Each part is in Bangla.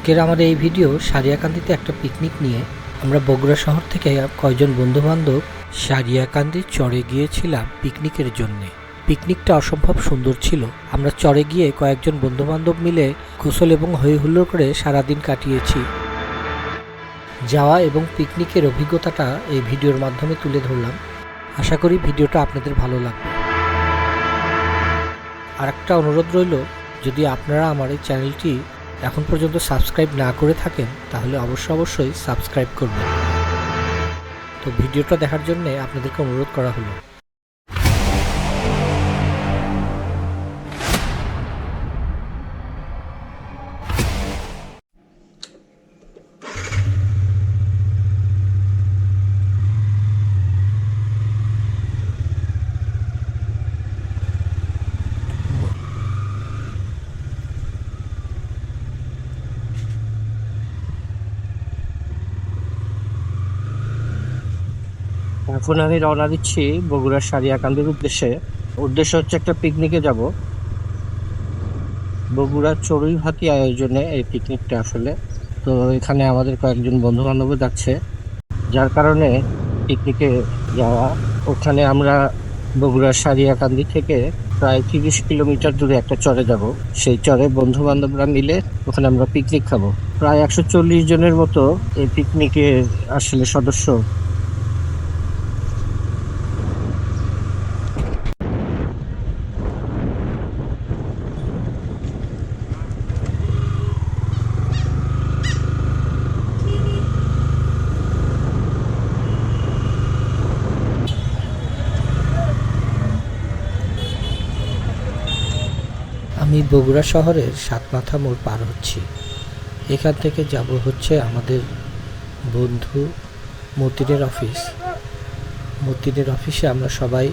আজকের আমার এই ভিডিও সারিয়াকান্দিতে একটা পিকনিক নিয়ে আমরা বগুড়া শহর থেকে কয়েকজন বন্ধু বান্ধব সারিয়াকান্দি চড়ে গিয়েছিলাম পিকনিকের জন্য। পিকনিকটা অসম্ভব সুন্দর ছিল। আমরা চড়ে গিয়ে কয়েকজন বন্ধু বান্ধব মিলে গোসল এবং হই হুল্লোড় করে সারাদিন কাটিয়েছি। যাওয়া এবং পিকনিকের অভিজ্ঞতাটা এই ভিডিওর মাধ্যমে তুলে ধরলাম। আশা করি ভিডিওটা আপনাদের ভালো লাগবে। আর একটা অনুরোধ রইল, যদি আপনারা আমার এই চ্যানেলটি এখন পর্যন্ত সাবস্ক্রাইব না করে থাকেন, তাহলে অবশ্য অবশ্যই সাবস্ক্রাইব করবেন। তো ভিডিওটা দেখার জন্য আপনাদেরকে অনুরোধ করা হলো। এখন আমি রওনা দিচ্ছি বগুড়ার সারিয়াকান্দির উদ্দেশ্যে। উদ্দেশ্য হচ্ছে একটা পিকনিকে যাব। বগুড়ার চড়ুইভাতি আয়োজনে এই পিকনিকটা আসলে। তো এখানে আমাদের কয়েকজন বন্ধু বান্ধব যাচ্ছে। যার কারণে পিকনিকে যাওয়া। ওখানে আমরা বগুড়ার সারিয়াকান্দি থেকে প্রায় তিরিশ কিলোমিটার দূরে একটা চরে যাব। সেই চরে বন্ধু বান্ধবরা মিলে ওখানে আমরা পিকনিক খাব। প্রায় একশো চল্লিশ জনের মতো এই পিকনিকে আসলে সদস্য আমি বগুড়া শহরের সাতমাথা মোড় পার হচ্ছি। এখান থেকে যাব হচ্ছে আমাদের বন্ধু মতিনের অফিস। মতিনের অফিসে আমরা সবাই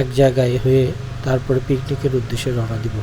এক জায়গায় হয়ে তারপরে পিকনিকের উদ্দেশ্যে রওনা দিব।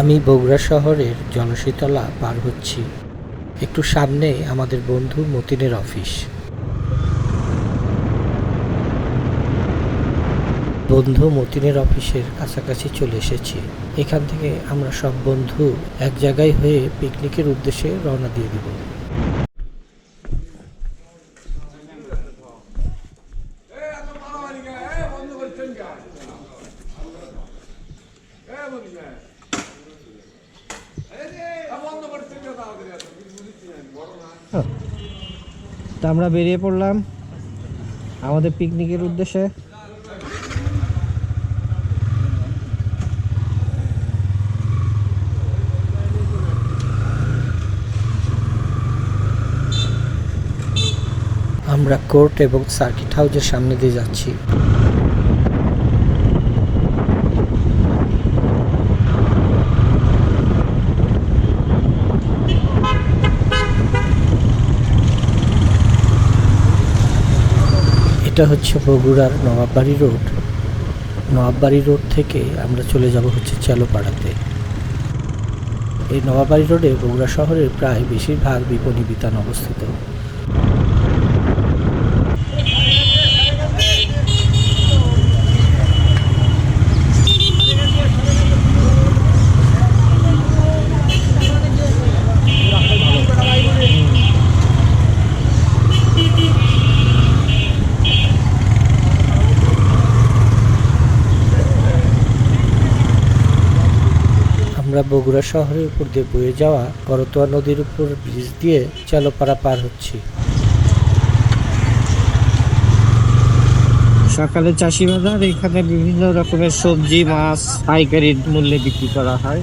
আমি বগুড়া শহরের জনশীতলা পার হচ্ছি। একটু সামনে আমাদের বন্ধু মতিনের অফিস। বন্ধু মতিনের অফিসের কাছাকাছি চলে এসেছি। এখান থেকে আমরা সব বন্ধু এক জায়গায় হয়ে পিকনিকের উদ্দেশ্যে রওনা দিয়ে দিব। আমরা বেরিয়ে পড়লাম আমাদের পিকনিকের উদ্দেশ্যে। আমরা কোর্ট এবং সার্কিট হাউজের সামনে দিয়ে যাচ্ছি। এটা হচ্ছে বগুড়ার নবাববাড়ি রোড। নবাববাড়ি রোড থেকে আমরা চলে যাব হচ্ছে চালোপাড়াতে। এই নবাববাড়ি রোডে বগুড়া শহরের প্রায় বেশিরভাগ বিপণী বিতান অবস্থিত। আমরা বগুড়া শহরের উপর দিয়ে বয়ে যাওয়া করতোয়া নদীর উপর ব্রিজ দিয়ে চালোপাড়া পার হচ্ছি। সকালে চাষি বাজার, এখানে বিভিন্ন রকমের সবজি, মাছ, পাইকারি মূল্যে বিক্রি করা হয়।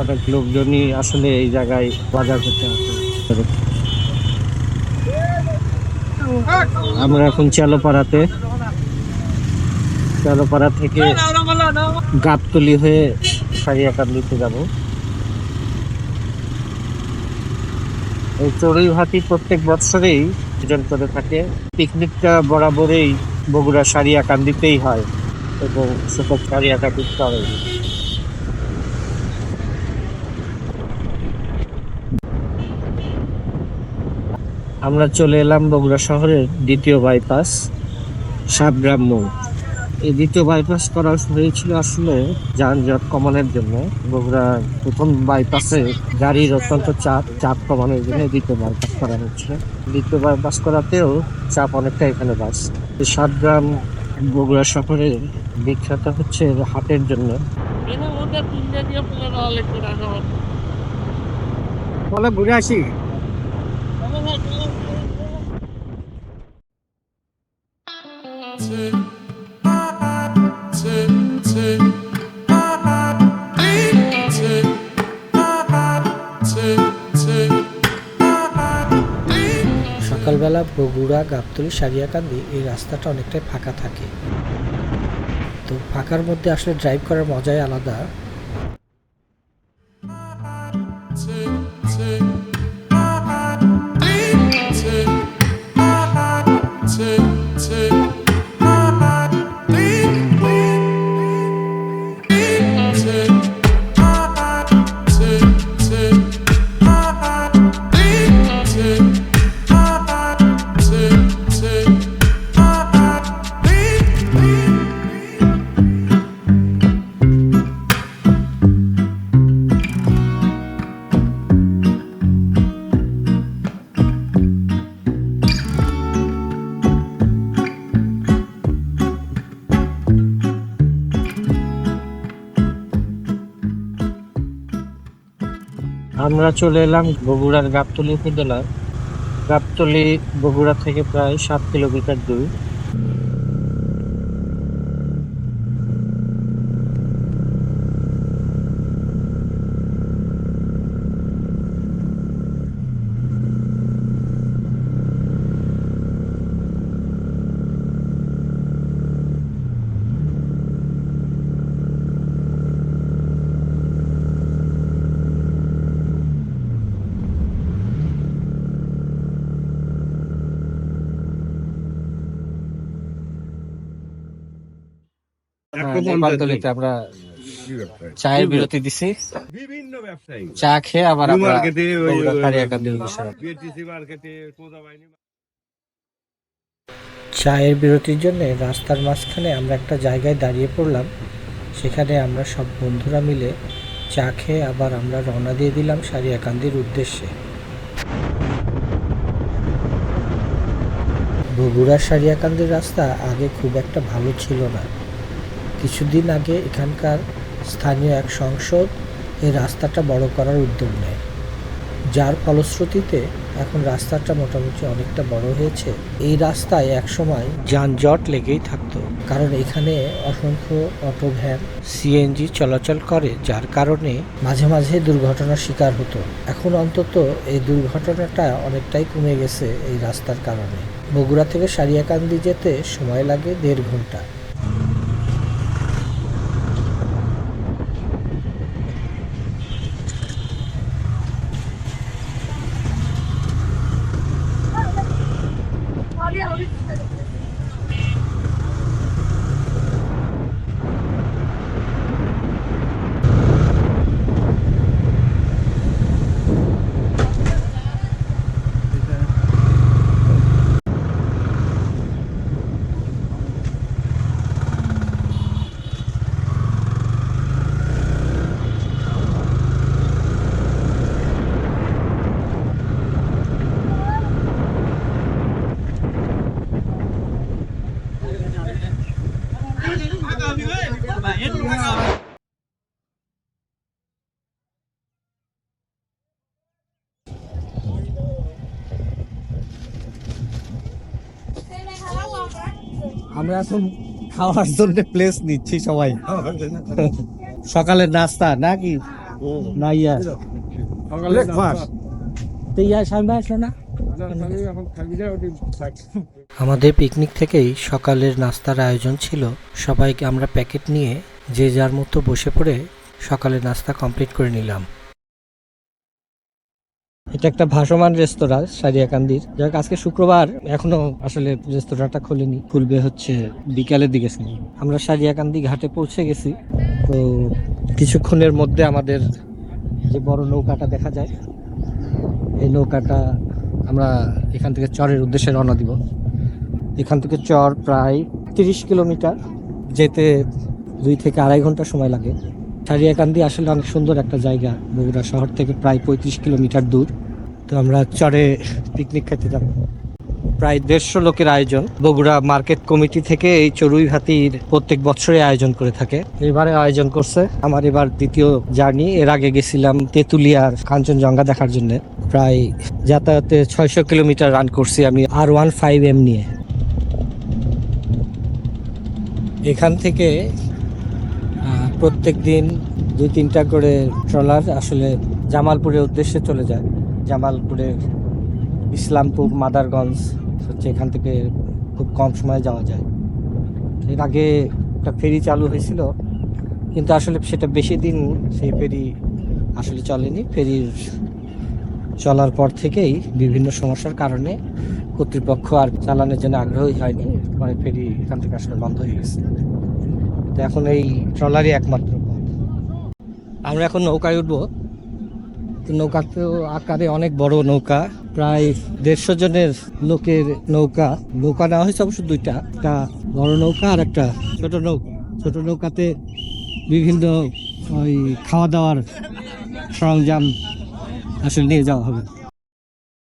অনেক লোকজনই আসলে এই জায়গায় বাজার করতে আসে। আমরা এখন চালোপাড়াতে। চালোপাড়া থেকে গাবতলি হয়ে সারিয়াকান্দিতে যাব। এই চড়ুই ভাতি প্রত্যেক বছরেই আয়োজন করে থাকে। পিকনিকটা বরাবরই বগুড়া সারিয়াকান্দিতেই হয় এবং সেটা সারিয়াকান্দির চড়ে আমরা চলে এলাম বগুড়া শহরের দ্বিতীয় বাইপাস সাতগ্রাম মোড়। এই দ্বিতীয় বাইপাস করা হয়েছিল আসলে যানজট কমানোর জন্য। বগুড়া প্রথম বাইপাসে গাড়ির অত্যন্ত চাপ চাপ কমানোর জন্য দ্বিতীয় বাইপাস করা হচ্ছে দ্বিতীয় বাইপাস করাতেও চাপ অনেকটা এখানে বাস সাতগ্রাম বগুড়া শহরের বিখ্যাত হচ্ছে হাটের জন্য। বলে ঘুরে আসি। সকালবেলা বগুড়া, গাবতলি, সারিয়াকান্দি এই রাস্তাটা অনেকটাই ফাঁকা থাকে। তো ফাঁকার মধ্যে আসলে ড্রাইভ করার মজাই আলাদা। আমরা চলে এলাম বগুড়ার গাবতলী উপজেলার গাবতলী বগুড়া থেকে প্রায় সাত কিলোমিটার দূর। আমরা চায়ের বিরতি দিছি। বিভিন্ন ব্যবসায়ী। চা খেয়ে আবার মার্কেটে বগুড়া চায়ের বিরতির জন্য রাস্তার মাঝখানে আমরা একটা জায়গায় দাঁড়িয়ে পড়লাম। সেখানে আমরা সব বন্ধুরা মিলে চা খেয়ে আবার আমরা রওনা দিয়ে দিলাম সারিয়াকান্দির উদ্দেশ্যে। বগুড়ার সারিয়াকান্দির রাস্তা আগে খুব একটা ভালো ছিল না। কিছুদিন আগে এখানকার স্থানীয় এক সংসদ এই রাস্তাটা বড় করার উদ্যোগ নেয়। যার ফলশ্রুতিতে এখন রাস্তাটা মোটামুটি অনেকটা বড় হয়েছে। এই রাস্তায় একসময় যানজট লেগেই থাকতো। কারণ এখানে অসংখ্য অটো ভ্যান সিএনজি চলাচল করে, যার কারণে মাঝে মাঝে দুর্ঘটনার শিকার হতো। এখন অন্তত এই দুর্ঘটনাটা অনেকটাই কমে গেছে এই রাস্তার কারণে। বগুড়া থেকে সারিয়াকান্দি যেতে সময় লাগে দেড় ঘণ্টা। আমরা এখন খাওয়ার জন্য প্লেস নিচ্ছি সবাই। সকালের নাস্তা নাকি? না ইয়া। ইয়া আমাদের পিকনিক থেকেই সকালের নাস্তার আয়োজন ছিল। সবাইকে আমরা প্যাকেট নিয়ে যে যার মতো বসে পড়ে সকালের নাস্তা কমপ্লিট করে নিলাম। এটা একটা ভাসমান রেস্তোরাঁ, সারিয়াকান্দির। যাক আজকে শুক্রবার, এখনও আসলে রেস্তোরাঁটা খোলেনি। খুলবে হচ্ছে বিকালের দিকে আমরা সারিয়াকান্দি ঘাটে পৌঁছে গেছি। তো কিছুক্ষণের মধ্যে আমাদের যে বড় নৌকাটা দেখা যায়, এই নৌকাটা আমরা এখান থেকে চরের উদ্দেশ্যে রওনা দিব। এখান থেকে চর প্রায় তিরিশ কিলোমিটার, যেতে দুই থেকে আড়াই ঘণ্টা সময় লাগে। সারিয়াকান্দি আসলে অনেক সুন্দর একটা জায়গা। বগুড়া শহর থেকে প্রায় পঁয়ত্রিশ কিলোমিটার দূর। তো আমরা চরে পিকনিক খেতে যাব। প্রায় দেড়শো লোকের আয়োজন। বগুড়া মার্কেট কমিটি থেকে এই চড়ুই হাতির প্রত্যেক বছরে আয়োজন করে থাকে। এবারে আয়োজন করছে আমার এবার দ্বিতীয় জার্নি এর আগে গেছিলাম তেঁতুলিয়ার কাঞ্চনজঙ্ঘা দেখার জন্য। প্রায় যাতায়াতে ছয়শো কিলোমিটার রান করছি আমি আর ওয়ান ফাইভ এম নিয়ে। এখান থেকে প্রত্যেক দিন দুই তিনটা করে ট্রলার আসলে জামালপুরের উদ্দেশ্যে চলে যায়। জামালপুরের ইসলামপুর, মাদারগঞ্জ হচ্ছে এখান থেকে খুব কম সময়ে যাওয়া যায়। এর আগে একটা ফেরি চালু হয়েছিল, কিন্তু আসলে সেটা বেশি দিন সেই ফেরি আসলে চলেনি। ফেরির চলার পর থেকেই বিভিন্ন সমস্যার কারণে কর্তৃপক্ষ আর চালানোর জন্য আগ্রহী হয়নি। পরে ফেরি এখান থেকে আসলে বন্ধ হয়ে গেছে। তো এখন এই ট্রলারই একমাত্র পথ। আমরা এখন নৌকায় উঠবো। তো নৌকাতেও আকারে অনেক বড় নৌকা, প্রায় দেড়শো জনের লোকের নৌকা। নৌকা নেওয়া হয়েছে অবশ্য দুইটা, একটা বড় নৌকা আর একটা ছোট নৌকা। ছোট নৌকাতে বিভিন্ন ওই খাওয়া দাওয়ার সরঞ্জাম আসলে নিয়ে যাওয়া হবে।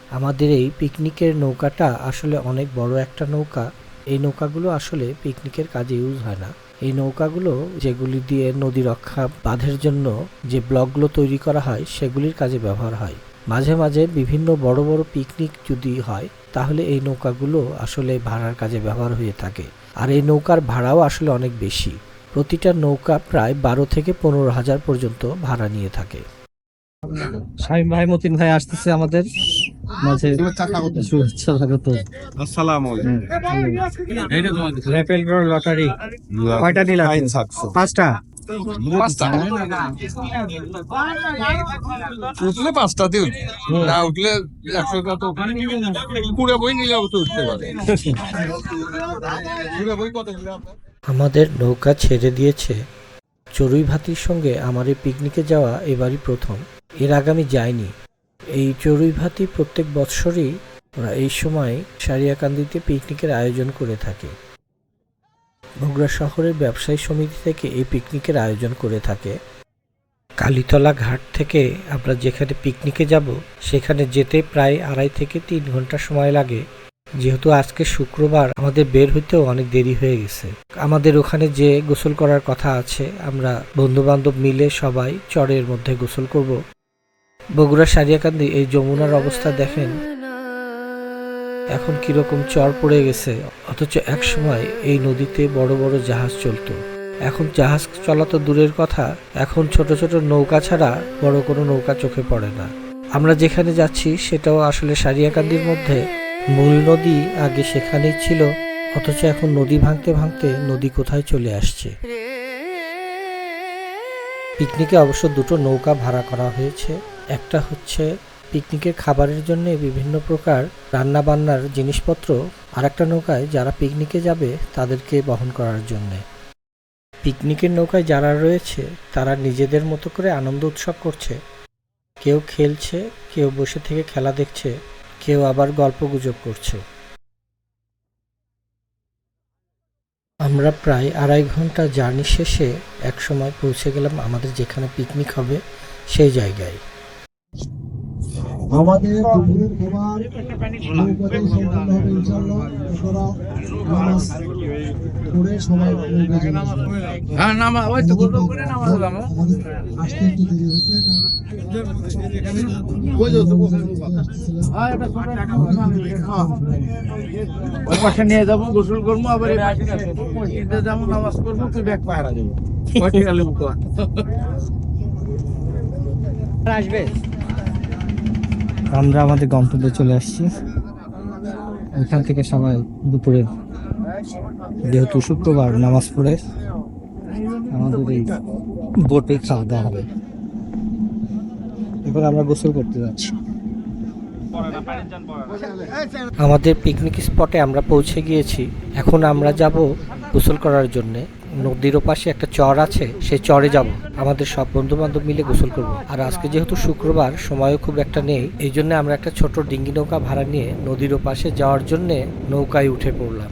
আমাদের এই পিকনিকের নৌকাটা আসলে অনেক বড় একটা নৌকা। এই নৌকাগুলো আসলে পিকনিকের কাজে ইউজ হয় না। এই নৌকাগুলো যেগুলি দিয়ে নদী রক্ষা বাঁধের জন্য যে ব্লকগুলো তৈরি করা হয়, সেগুলির কাজে ব্যবহার হয়। মাঝে মাঝে বিভিন্ন বড় বড় পিকনিক যদি হয়, তাহলে এই নৌকাগুলো আসলে ভাড়ার কাজে ব্যবহার হয়ে থাকে। আর এই নৌকার ভাড়াও আসলে অনেক বেশি। প্রতিটা নৌকা প্রায় বারো থেকে পনেরো হাজার পর্যন্ত ভাড়া নিয়ে থাকে। শাহিম ভাই মতিন ভাই আসতেছে আমাদের। মাঝে শুভেচ্ছা স্বাগত আসসালামু রেপেল লটারি। কয়টা নিলাম পাঁচটা? পাঁচটা। উঠলে পাঁচটা দিন না উঠলে একশো তো পুরো বই নিলে তো উঠতে পারে। বই কত আমাদের নৌকা ছেড়ে দিয়েছে। চড়ুই ভাতির সঙ্গে আমার এই পিকনিকে যাওয়া এবারই প্রথম। এর আগে আমি যাইনি। এই চড়ুই ভাতি প্রত্যেক বৎসরই এই সময় সারিয়াকান্দিতে পিকনিকের আয়োজন করে থাকে। বগুড়া শহরের ব্যবসায়ী সমিতি থেকে এই পিকনিকের আয়োজন করে থাকে। কালীতলা ঘাট থেকে আমরা যেখানে পিকনিকে যাব, সেখানে যেতে প্রায় আড়াই থেকে তিন ঘণ্টা সময় লাগে। যেহেতু আজকে শুক্রবার, আমাদের বের হইতেও অনেক দেরি হয়ে গেছে। আমাদের ওখানে যে গোসল করার কথা আছে, আমরা বন্ধু বান্ধব মিলে সবাই চরের মধ্যে গোসল করব। বগুড়া সারিয়াকান্দি এই যমুনার অবস্থা দেখেন, এখন কীরকম চর পড়ে গেছে। অথচ এক সময় এই নদীতে বড় বড় জাহাজ চলতো। এখন জাহাজ চলা তো দূরের কথা, এখন ছোট ছোট নৌকা ছাড়া বড় কোনো নৌকা চোখে পড়ে না। আমরা যেখানে যাচ্ছি সেটাও আসলে সারিয়াকান্দির মধ্যে। মূল নদী আগে সেখানেই ছিল, অথচ এখন নদী ভাঙতে ভাঙতে নদী কোথায় চলে আসছে? পিকনিকে অবশ্য দুটো নৌকা ভাড়া করা হয়েছে। একটা হচ্ছে পিকনিকের খাবারের জন্য বিভিন্ন প্রকার রান্না বান্নার জিনিসপত্র আর একটা নৌকায় যারা পিকনিকে যাবে তাদেরকে বহন করার জন্যে। পিকনিকের নৌকায় যারা রয়েছে, তারা নিজেদের মতো করে আনন্দ উৎসব করছে। কেউ খেলছে, কেউ বসে থেকে খেলা দেখছে, কেউ আবার গল্প গুজব করছে। আমরা প্রায় আড়াই ঘণ্টা জার্নি শেষে একসময় পৌঁছে গেলাম আমাদের যেখানে পিকনিক হবে সেই জায়গায়। আমাদের দুপুরের খাবার নৌকাতে সম্পন্ন হবে ইনশাল্লাহ আপনারা নামাজ পড়ে সবাই নৌকা হ্যাঁ নামা ওই তো গোসল করে নামা হলো আমার একটু দেরি হয়েছে। ওই যে তো ওই পাশে নিয়ে যাব গোসল করব আবার এই পাশে যাব নামাজ করব তুই ব্যাগ পাহারা দেবো। আসবে? আমরা আমাদের গন্তব্যে চলে আসছি। এখান থেকে সবাই দুপুরে, যেহেতু শুক্রবার নামাজ পড়ে, আমাদের এই বোটে খাওয়া দাওয়া হবে। এখন আমরা গোসল করতে যাচ্ছি। আমাদের পিকনিক স্পটে আমরা পৌঁছে গিয়েছি। এখন আমরা যাব গোসল করার জন্যে। নদীর ওপাশে একটা চর আছে, সেই চরে যাব। আমাদের সব বন্ধু বান্ধব মিলে গোসল করব। আর আজকে যেহেতু শুক্রবার, সময়ও খুব একটা নেই, এই জন্য আমরা একটা ছোট ডিঙ্গি নৌকা ভাড়া নিয়ে নদীর ওপাশে যাওয়ার জন্য নৌকায় উঠে পড়লাম।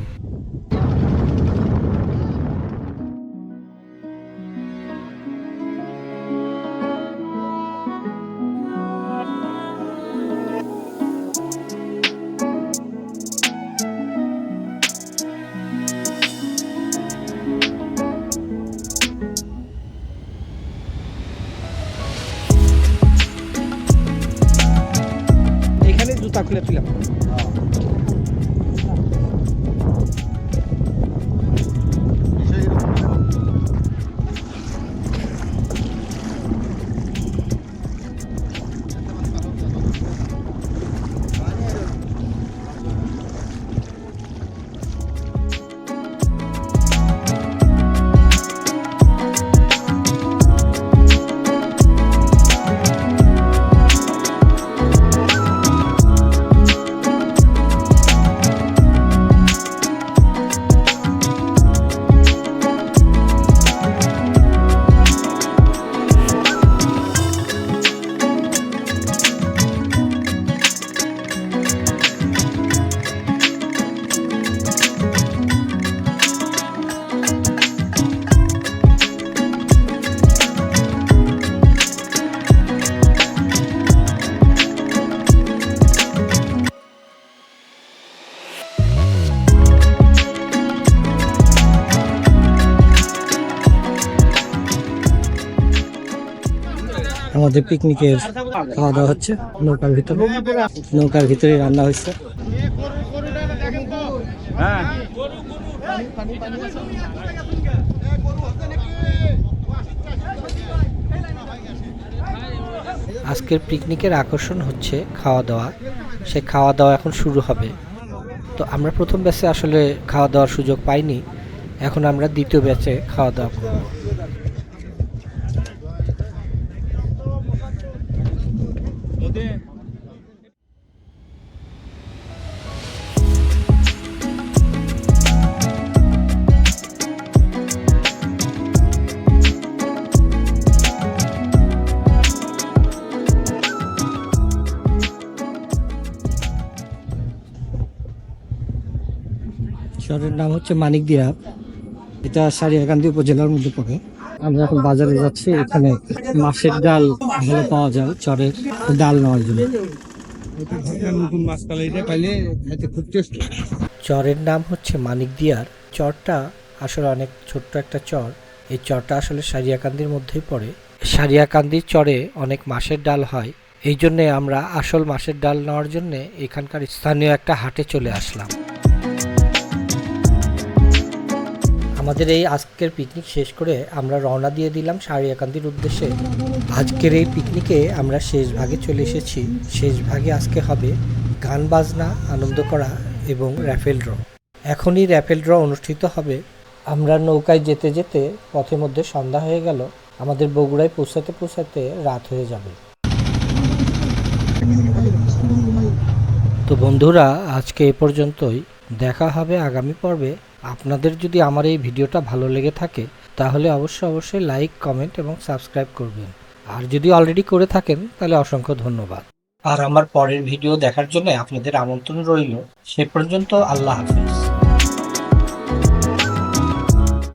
আমাদের পিকনিকের খাওয়া দাওয়া হচ্ছে, নৌকার ভিতরে। নৌকার ভিতরে রান্না হয়েছে। আজকের পিকনিকের আকর্ষণ হচ্ছে খাওয়া দাওয়া সে খাওয়া দাওয়া এখন শুরু হবে। তো আমরা প্রথম ব্যাচে আসলে খাওয়া দাওয়ার সুযোগ পাইনি। এখন আমরা দ্বিতীয় ব্যাচে খাওয়া দাওয়া করব। শহরের নাম হচ্ছে মানিকদিয়া। এটা সারিয়াকান্দি উপজেলার মধ্যে পড়ে। আমরা এখন বাজারে যাচ্ছি, এখানে মাছের ডাল ভালো পাওয়া যায়, চরের ডাল নেওয়ার জন্য। চরের নাম হচ্ছে মানিকদিয়ার চরটা আসলে অনেক ছোট্ট একটা চর। এই চরটা আসলে সারিয়াকান্দির মধ্যেই পড়ে। সারিয়াকান্দির চরে অনেক মাছের ডাল হয়। এই জন্যে আমরা আসল মাছের ডাল নেওয়ার জন্যে এখানকার স্থানীয় একটা হাটে চলে আসলাম। আমাদের এই আজকের পিকনিক শেষ করে আমরা রওনা দিয়ে দিলাম সারিয়াকান্দির উদ্দেশ্যে। আজকের এই পিকনিকে আমরা শেষ ভাগে চলে এসেছি। শেষ ভাগে আজকে হবে গান বাজনা, আনন্দ করা এবং র্যাফেল ড্র এখনই র্যাফেল ড্র অনুষ্ঠিত হবে। আমরা নৌকায় যেতে যেতে পথে মধ্যে সন্ধ্যা হয়ে গেল। আমাদের বগুড়ায় পৌঁছাতে পৌঁছাতে রাত হয়ে যাবে। তো বন্ধুরা, আজকে এ পর্যন্তই। দেখা হবে আগামী পর্বে। আপনাদের যদি আমার এই ভিডিওটা ভালো লেগে থাকে, তাহলে অবশ্যই অবশ্যই লাইক কমেন্ট এবং সাবস্ক্রাইব করবেন। আর যদি অলরেডি করে থাকেন, তাহলে অসংখ্য ধন্যবাদ। আর আমার পরের ভিডিও দেখার জন্য আপনাদের আমন্ত্রণ রইল। সে পর্যন্ত আল্লাহ হাফিজ।